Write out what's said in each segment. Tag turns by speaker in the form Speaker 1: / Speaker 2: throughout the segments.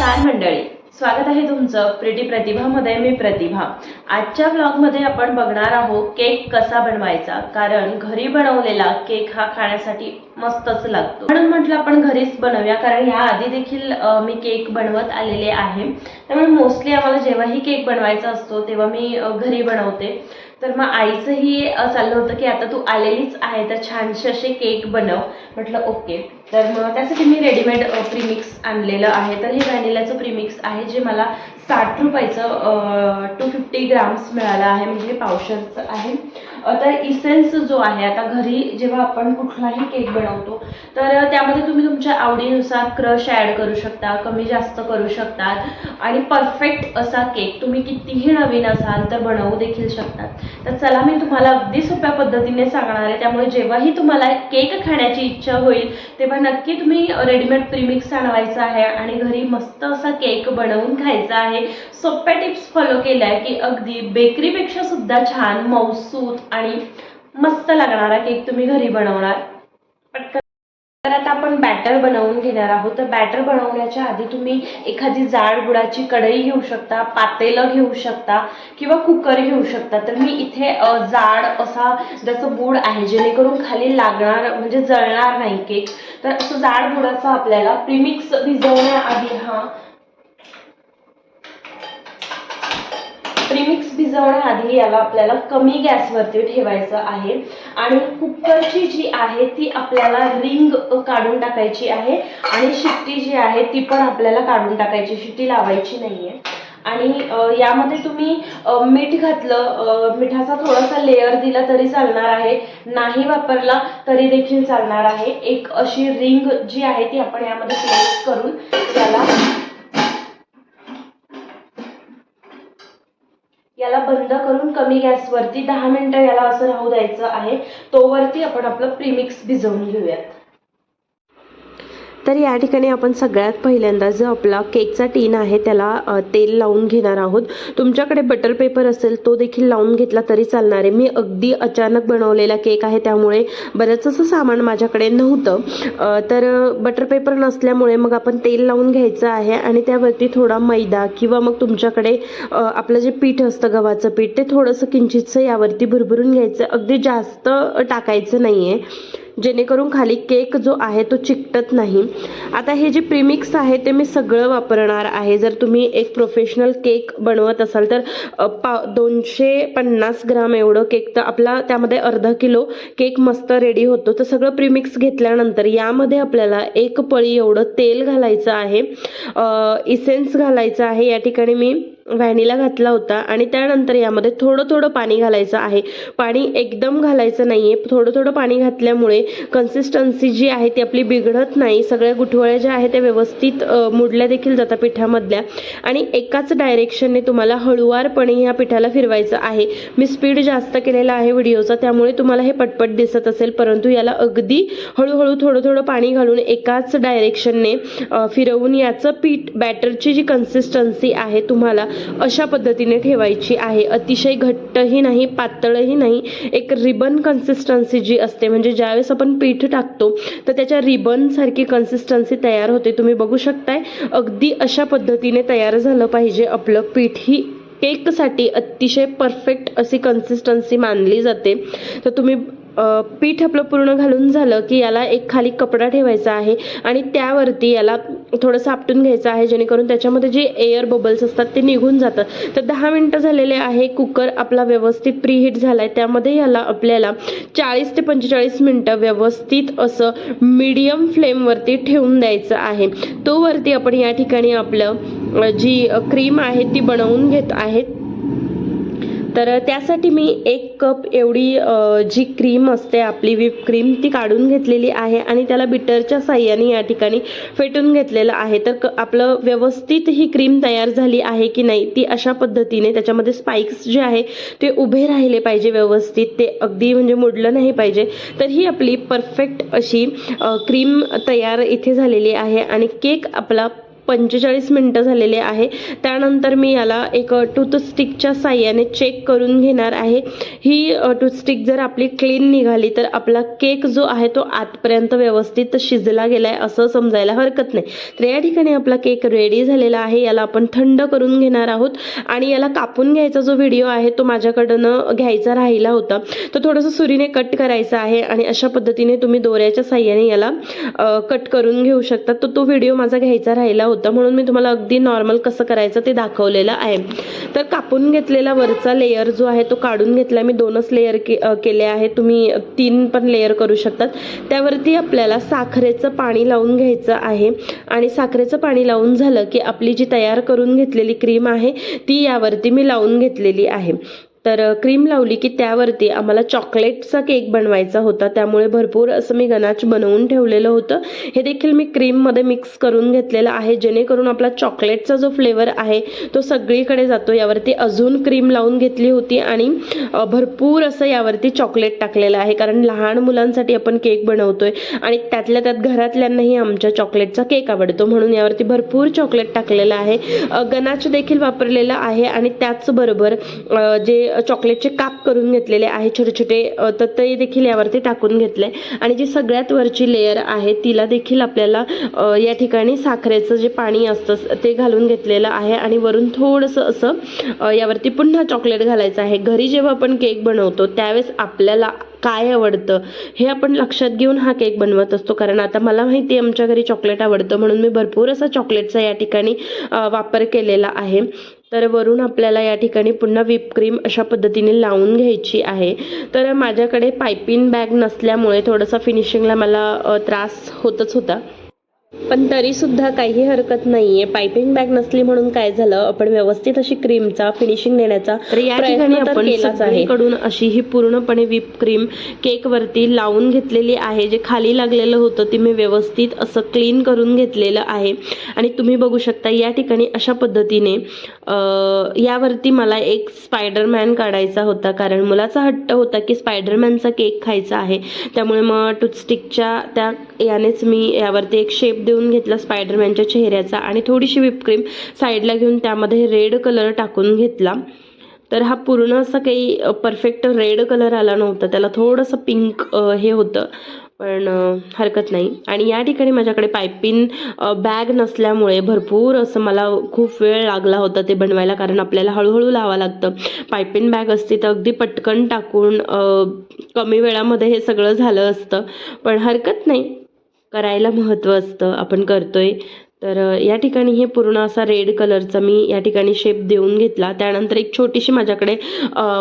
Speaker 1: तार मंडळी स्वागत आहे तुमचं प्रिटी प्रतिभामध्ये मी प्रतिभा. आजच्या ब्लॉगमध्ये आपण बघणार आहोत केक कसा बनवायचा कारण घरी बनवलेला केक हा खाण्यासाठी मस्तच लागतो. म्हणून म्हटलं आपण घरीच बनवूया कारण ह्या आधी देखील मी केक बनवत आलेले आहे. त्यामुळे मोस्टली आम्हाला जेव्हाही केक बनवायचा असतो तेव्हा मी घरी बनवते. तर मग आईचंही चाललं होतं की आता तू आलेलीच आहे तर छानसे असे केक बनव. म्हटलं ओके. तर मग त्यासाठी मी रेडीमेड प्रीमिक्स आणलेलं आहे. तर हे व्हॅनिलाचं प्रीमिक्स आहे जे मला साठ रुपयाचं टू फिफ्टी ग्राम्स मिळालं आहे. म्हणजे हे पावशरचं आहे. तर इसेन्स जो आहे आता घरी जेव्हा आपण कुठलाही केक बनवतो तर त्यामध्ये तुम्ही तुमच्या आवडीनुसार क्रश ॲड करू शकता कमी जास्त करू शकतात. आणि परफेक्ट असा केक तुम्ही कितीही नवीन असाल तर बनवू देखील शकतात. तर चला मी तुम्हाला अगदी सोप्या पद्धतीने सांगणार आहे. त्यामुळे जेव्हाही तुम्हाला केक खाण्याची इच्छा होईल तेव्हा नक्की तुम्ही रेडीमेड प्रीमिक्स आणवायचा आहे आणि घरी मस्त असा केक बनवून खायचा आहे. सोप्या टिप्स फॉलो केल्या की अगदी बेकरीपेक्षा सुद्धा छान मौसूत आणि मस्त लागणारा केक तुम्ही घरी बनवणार. पटकन तर आता आपण बॅटर बनवून घेणार आहोत. तर बॅटर बनवण्याच्या आधी तुम्ही एखादी जाड गुडाची कढई घेऊ शकता पातेलं घेऊ शकता किंवा कुकर घेऊ शकता. तर मी इथे जाड असा ज्याचं बूड आहे जेणेकरून खाली लागणार म्हणजे जळणार नाही केक. तर असं जाड गुडाचा आपल्याला प्रीमिक्स भिजवण्याआधी हा प्रीमिक्स भिजवण्याआधी याला आपल्याला कमी गॅसवरती ठेवायचं आहे. आणि कुकरची जी आहे ती आपल्याला रिंग काढून टाकायची आहे. आणि शिट्टी जी आहे ती पण आपल्याला काढून टाकायची शिट्टी लावायची नाहीये. आणि यामध्ये तुम्ही मीठ घातलं मिठाचा थोडासा लेअर दिला तरी चालणार आहे. नाही वापरला तरी देखील चालणार आहे. एक अशी रिंग जी आहे ती आपण यामध्ये प्लेस करून त्याला याला बंद करून कमी गॅसवरती दहा मिनिटं याला असं राहू द्यायचं आहे. तोवरती आपण आपलं प्रीमिक्स भिजवून घेऊयात.
Speaker 2: तर या ठिकाणी आपण सगळ्यात पहिल्यांदा जो आपला केकचा टीन आहे त्याला तेल लावून घेणार आहोत. तुमच्याकडे बटर पेपर असेल तो देखील लावून घेतला तरी चालणार आहे. मी अगदी अचानक बनवलेला केक आहे त्यामुळे बरंच असं सामान माझ्याकडे नव्हतं. तर बटर पेपर नसल्यामुळे मग आपण तेल लावून घ्यायचं आहे आणि त्यावरती थोडा मैदा किंवा मग तुमच्याकडे आपलं जे पीठ असतं गव्हाचं पीठ ते थोडंसं किंचितसं यावरती भरभरून घ्यायचं. अगदी जास्त टाकायचं नाही आहे जेणेकरून खाली केक जो आहे तो चिकटत नाही. आता हे जे प्रीमिक्स आहे ते मी सगळं वापरणार आहे. जर तुम्ही एक प्रोफेशनल केक बनवत असाल तर पा दोनशे पन्नास ग्राम एवढं केक तर आपला त्यामध्ये अर्धा किलो केक मस्त रेडी होतो. तर सगळं प्रीमिक्स घेतल्यानंतर यामध्ये आपल्याला एक पळी एवढं तेल घालायचं आहे. इसेन्स घालायचं आहे. या ठिकाणी मी व्हॅनिला घातला होता आणि त्यानंतर यामध्ये थोडं थोडं पाणी घालायचं आहे. पाणी एकदम घालायचं नाही आहे थोडं थोडं पाणी घातल्यामुळे कन्सिस्टन्सी जी आहे ती आपली बिघडत नाही. सगळ्या गुठवळ्या ज्या आहेत त्या व्यवस्थित मुडल्या देखील जातात पिठामधल्या. आणि एकाच डायरेक्शनने तुम्हाला हळुवारपणे ह्या पिठाला फिरवायचं आहे. मी स्पीड जास्त केलेला आहे व्हिडिओचा त्यामुळे तुम्हाला हे पटपट दिसत असेल. परंतु याला अगदी हळूहळू थोडं थोडं पाणी घालून एकाच डायरेक्शनने फिरवून याचं पीठ बॅटरची जी कन्सिस्टन्सी आहे तुम्हाला अशा पद्धतीने ठेवायची आहे. अतिशय घट्टही नाही पातळही नाही. एक रिबन कन्सिस्टन्सी जी असते म्हणजे ज्यावेळेस आपण पीठ टाकतो तर त्याच्या रिबनसारखी कन्सिस्टन्सी तयार होते. तुम्ही बघू शकताय अगदी अशा पद्धतीने तयार झालं पाहिजे आपलं पीठ. ही केकसाठी अतिशय परफेक्ट अशी कन्सिस्टन्सी मानली जाते. तर तुम्ही पीठ आपलं पूर्ण घालून झालं की याला एक खाली कपडा ठेवायचा आहे आणि त्यावरती याला थोडंसं आपटून घ्यायचं आहे जेणेकरून त्याच्यामध्ये जे एअर बबल्स असतात ते निघून जातात. तर दहा मिनटं झालेले आहे कुकर आपला व्यवस्थित प्रीहीट आहे त्यामध्ये याला आपल्याला चाळीस ते पंचेचाळीस मिनटं व्यवस्थित असं मीडियम फ्लेमवरती ठेवून द्यायचं आहे. तोवरती आपण या ठिकाणी आपलं जी क्रीम आहे ती बनवून घेत आहेत तर त्यासाठी मी एक कप एवढी जी क्रीम असते आपली विप क्रीम ती काढून घेतलेली आहे आणि त्याला बिटरच्या साह्याने या ठिकाणी फेटून घेतलेलं आहे. तर क- आपलं व्यवस्थित ही क्रीम तयार झाली आहे की नाही ती अशा पद्धतीने त्याच्यामध्ये स्पाइक्स जे आहे ते उभे राहिले पाहिजे व्यवस्थित. ते अगदी म्हणजे मोडलं नाही पाहिजे. तर ही आपली परफेक्ट अशी क्रीम तयार इथे झालेली आहे आणि केक आपला पंचेचाळीस मिनटं झालेले आहे. त्यानंतर मी याला एक टूथस्टिकच्या साह्याने चेक करून घेणार आहे. ही टूथस्टिक जर आपली क्लीन निघाली तर आपला केक जो आहे तो आतपर्यंत व्यवस्थित शिजला गेला आहे असं समजायला हरकत नाही. तर या ठिकाणी आपला केक रेडी झालेला आहे. याला आपण थंड करून घेणार आहोत. आणि याला कापून घ्यायचा जो व्हिडिओ आहे तो माझ्याकडनं घ्यायचा राहिला होता. तो थोडंसं सुरीने कट करायचा आहे. आणि अशा पद्धतीने तुम्ही दोऱ्याच्या साह्याने याला कट करून घेऊ शकता. तर तो व्हिडिओ माझा घ्यायचा राहिला होता म्हणून मी तुम्हाला अगदी नॉर्मल कसं करायचं ते दाखवलेलं आहे. तर कापून घेतलेला वरचा लेयर जो आहे तो काढून घेतला. मी दोनच लेअर के केले आहे. तुम्ही तीन पण लेयर करू शकतात. त्यावरती आपल्याला साखरेचं पाणी लावून घ्यायचं आहे. आणि साखरेचं पाणी लावून झालं की आपली जी तयार करून घेतलेली क्रीम आहे ती यावरती मी लावून घेतलेली आहे. तर क्रीम लावली की त्यावरती आम्हाला चॉकलेटचा केक बनवायचा होता. त्यामुळे भरपूर असं मी गनाच बनवून ठेवलेलं होतं. हे देखील मी क्रीममध्ये मिक्स करून घेतलेलं आहे. जेणेकरून आपला चॉकलेटचा जो फ्लेवर आहे तो सगळीकडे जातो. यावरती अजून क्रीम लावून घेतली होती आणि भरपूर असं यावरती चॉकलेट टाकलेलं आहे. कारण लहान मुलांसाठी आपण केक बनवतोय आणि त्यातल्या त्यात घरातल्यांनाही आमच्या चॉकलेटचा केक आवडतो. म्हणून यावरती भरपूर चॉकलेट टाकलेलं आहे. गनाच देखील वापरलेलं आहे आणि त्याचबरोबर जे चॉकलेटचे काप करून घेतलेले आहे छोटे छोटे तर ते देखील यावरती टाकून घेतले. आणि जी सगळ्यात वरची लेयर आहे तिला देखील आपल्याला या ठिकाणी साखरेचं जे पाणी असतं ते घालून घेतलेलं आहे. आणि वरून थोडंसं असं यावरती पुन्हा चॉकलेट घालायचं आहे. घरी जेव्हा आपण केक बनवतो त्यावेळेस आपल्याला काय आवडतं हे आपण लक्षात घेऊन हा केक बनवत असतो. कारण आता मला माहिती आहे आमच्या घरी चॉकलेट आवडतं. म्हणून मी भरपूर असा चॉकलेटचा या ठिकाणी वापर केलेला आहे. तर वरून आपल्याला या ठिकाणी पुन्हा व्हिप क्रीम अशा पद्धतीने लावून घ्यायची आहे. तर माझ्याकडे पायपिंग बॅग नसल्यामुळे थोडंसं फिनिशिंगला मला त्रास होतच होता. पण तरी सुद्धा काही हरकत नाहीये. पायपिंग बॅग नसली म्हणून काय झालं? आपण व्यवस्थित अशी क्रीमचा फिनिशिंग देण्याचा तर या ठिकाणी आपण अशी ही पूर्णपणे व्हिप क्रीम केक वरती लावून घेतलेली आहे. जे खाली लागलेलं होतं ते मी व्यवस्थित असं क्लीन करून घेतलेलं आहे. आणि तुम्ही बघू शकता या ठिकाणी अशा पद्धतीने अं, यावरती मला एक स्पायडरमॅन काढायचा होता. कारण मुलाचा हट्ट होता की स्पायडरमॅनचा केक खायचा आहे. त्यामुळे मग टूथस्टिकच्या त्या यानेच मी यावरती एक शेप देऊन घेतला स्पायडरमॅनच्या चेहऱ्याचा आणि थोडीशी विपक्रीम साईडला घेऊन त्यामध्ये रेड कलर टाकून घेतला. तर हा पूर्ण असा काही परफेक्ट रेड कलर आला नव्हता. त्याला थोडंसं पिंक हे होतं. पण हरकत नाही. आणि या ठिकाणी माझ्याकडे पायपिन बॅग नसल्यामुळे भरपूर असं मला खूप वेळ लागला होता ते बनवायला. कारण आपल्याला हळूहळू लावा लागतं. पायपिन बॅग असती तर अगदी पटकन टाकून कमी वेळामध्ये हे सगळं झालं असतं. पण हरकत नाही. करायला महत्त्व असतं. आपण करतोय तर या ठिकाणी हे पूर्ण असा रेड कलरचा मी या ठिकाणी शेप देऊन घेतला. त्यानंतर एक छोटीशी माझ्याकडे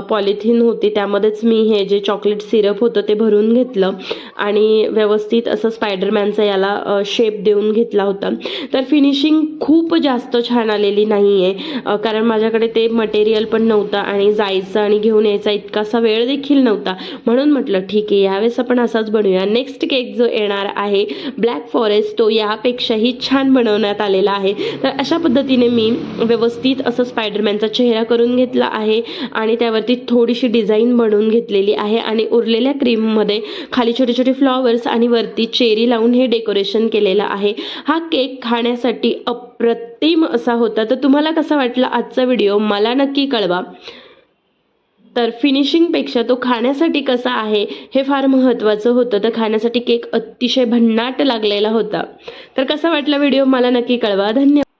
Speaker 2: पॉलिथिन होती. त्यामध्येच मी हे जे चॉकलेट सिरप होतं ते भरून घेतलं. आणि व्यवस्थित असं स्पायडरमॅनचा याला शेप देऊन घेतला होता. तर फिनिशिंग खूप जास्त छान आलेली नाही आहे कारण माझ्याकडे ते मटेरियल पण नव्हतं आणि जायचं आणि घेऊन यायचा इतकासा वेळ देखील नव्हता. म्हणून म्हटलं ठीक आहे यावेळेस आपण असाच बनवूया नेक्स्ट केक जो येणार आहे ब्लॅक फॉरेस्ट तो यापेक्षाही छान बनवण्यात आलेला आहे. तर अशा पद्धतीने मी व्यवस्थित असं स्पायडरमॅनचा चेहरा करून घेतला आहे आणि त्यावरती थोडीशी डिझाईन बनवून घेतलेली आहे आणि उरलेल्या क्रीममध्ये खाली छोटे छोटे फ्लॉवर्स आणि वरती चेरी लावून हे डेकोरेशन केलेलं आहे. हा केक खाण्यासाठी अप्रतिम असा होता. तर तुम्हाला कसा वाटला आजचा व्हिडिओ मला नक्की कळवा. तर फिनिशिंगपेक्षा तो खाण्यासाठी कसा आहे हे फार महत्त्वाचं होतं. तर खाण्यासाठी केक अतिशय भन्नाट लागलेला होता. तर कसा वाटला व्हिडिओ मला नक्की कळवा. धन्यवाद.